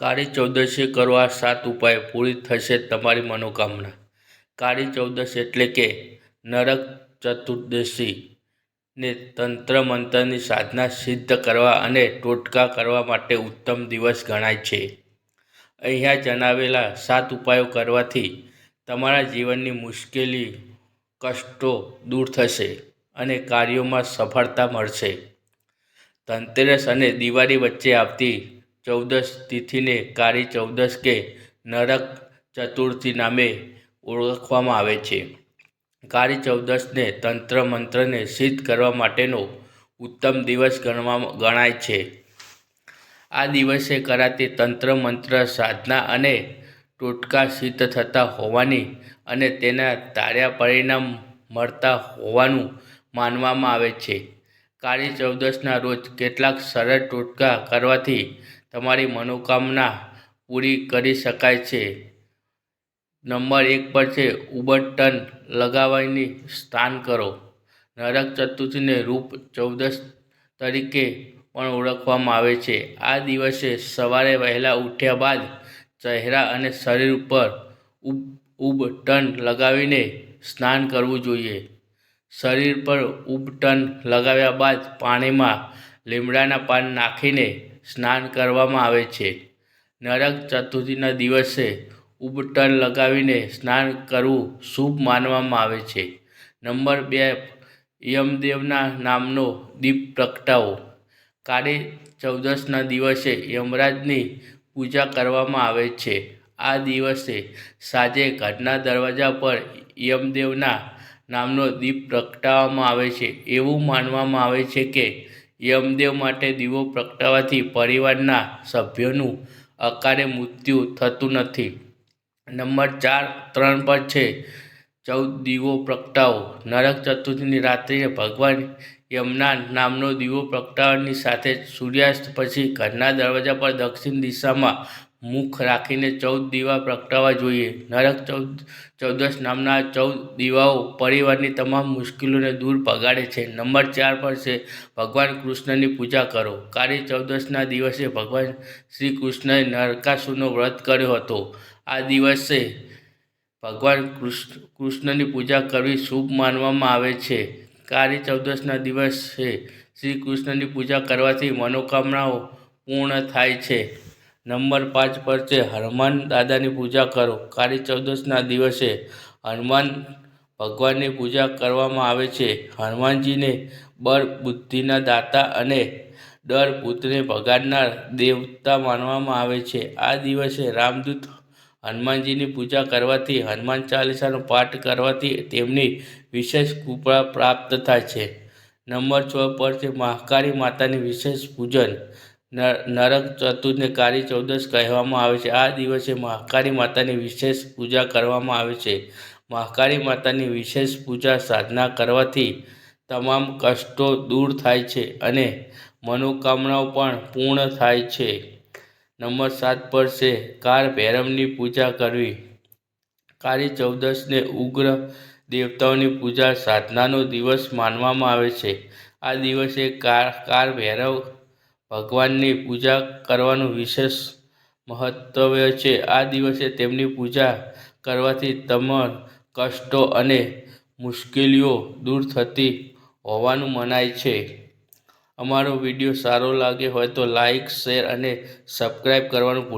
કાળી ચૌદશે કરો આ સાત ઉપાય પૂરી થશે તમારી મનોકામના. કાળી ચૌદશ એટલે કે નરક ચતુર્દશી ને તંત્ર મંત્રની સાધના સિદ્ધ કરવા અને ટોટકા કરવા માટે ઉત્તમ દિવસ ગણાય છે. અહીંયા જણાવેલા સાત ઉપાયો કરવાથી તમારા જીવનની મુશ્કેલી, કષ્ટો દૂર થશે અને કાર્યોમાં સફળતા મળશે. ધનતેરસ અને દિવાળી વચ્ચે આવતી ચૌદશ તિથિને કાળી ચૌદશ કે નરક ચતુર્થી નામે ઓળખવામાં આવે છે. કાળી ચૌદશને તંત્ર મંત્રને સિદ્ધ કરવા માટેનો ઉત્તમ દિવસ ગણવામાં, ગણાય છે. આ દિવસે કરાતી તંત્ર મંત્ર સાધના અને ટોટકા સિદ્ધ થતા હોવાની અને તેના તાર્યા પરિણામ મળતા હોવાનું માનવામાં આવે છે. કાળી ચૌદશના રોજ કેટલાક સરળ ટોટકા કરવાથી તમારી મનોકામના પૂરી કરી શકાય છે. નંબર એક પર છે ઉબટન લગાવીને સ્નાન કરો. નરક ચતુર્થીને રૂપ ચૌદશ તરીકે પણ ઓળખવામાં આવે છે. આ દિવસે સવારે વહેલા ઉઠ્યા બાદ ચહેરા અને શરીર ઉપર ઉબટન લગાવીને સ્નાન કરવું જોઈએ. શરીર પર ઉબટન લગાવ્યા બાદ પાણીમાં લીમડાના પાન નાખીને સ્નાન કરવામાં આવે છે. નરક ચતુર્થીના દિવસે ઉબટન લગાવીને સ્નાન કરવું શુભ માનવામાં આવે છે. નંબર બે, યમદેવના નામનો દીપ પ્રગટાવો. કાળી ચૌદશના દિવસે યમરાજની પૂજા કરવામાં આવે છે. આ દિવસે સાંજે ઘરના દરવાજા પર યમદેવના નામનો દીપ પ્રગટાવવામાં આવે છે. એવું માનવામાં આવે છે કે યમદેવ માટે દીવો પ્રગટાવવાથી પરિવારના સભ્યોનું અકારે મૃત્યુ થતું નથી. નંબર ચાર, ત્રણ પર છે, ચૌદ દીવો પ્રગટાવો. નરક ચતુર્થીની રાત્રિએ ભગવાન યમના નામનો દીવો પ્રગટાવવાની સાથે સૂર્યાસ્ત પછી ઘરના દરવાજા પર દક્ષિણ દિશામાં મુખ રાખીને ચૌદ દીવા પ્રગટાવવા જોઈએ. નરક ચૌદ, ચૌદશ નામના ચૌદ દીવાઓ પરિવારની તમામ મુશ્કેલીઓને દૂર ભગાડે છે. નંબર ચાર પર છે, ભગવાન કૃષ્ણની પૂજા કરો. કાળી ચૌદશના દિવસે ભગવાન શ્રી કૃષ્ણએ નરકાસુરનો વ્રત કર્યો હતો. આ દિવસે ભગવાન કૃષ્ણની પૂજા કરવી શુભ માનવામાં આવે છે. કાળી ચૌદશના દિવસે શ્રી કૃષ્ણની પૂજા કરવાથી મનોકામનાઓ પૂર્ણ થાય છે. નંબર પાંચ પર છે, હનુમાન દાદાની પૂજા કરો. કાળી ચૌદશના દિવસે હનુમાન ભગવાનની પૂજા કરવામાં આવે છે. હનુમાનજીને બળ બુદ્ધિના દાતા અને ડર પુત્રને ભગાડનાર દેવતા માનવામાં આવે છે. આ દિવસે રામદૂત હનુમાનજીની પૂજા કરવાથી, હનુમાન ચાલીસાનો પાઠ કરવાથી તેમની વિશેષ કૃપા પ્રાપ્ત થાય છે. નંબર છ પર છે, મહાકાળી માતાની વિશેષ પૂજન. નરક ચતુર્થને કાળી ચૌદશ કહેવામાં આવે છે. આ દિવસે મહાકાળી માતાની વિશેષ પૂજા કરવામાં આવે છે. મહાકાળી માતાની વિશેષ પૂજા સાધના કરવાથી તમામ કષ્ટો દૂર થાય છે અને મનોકામનાઓ પણ પૂર્ણ થાય છે. નંબર સાત પર છે, કાર ભૈરવની પૂજા કરવી. કાળી ચૌદશને ઉગ્ર દેવતાઓની પૂજા સાધનાનો દિવસ માનવામાં આવે છે. આ દિવસે કાળ ભૈરવ ભગવાનની પૂજા કરવાનું વિશેષ મહત્વ છે. આ દિવસે તેમની પૂજા કરવાથી તમામ કષ્ટો અને મુશ્કેલીઓ દૂર થતી હોવાનું મનાય છે. અમારો વીડિયો સારો લાગ્યો હોય તો લાઈક, શેર અને સબસ્ક્રાઈબ કરવાનું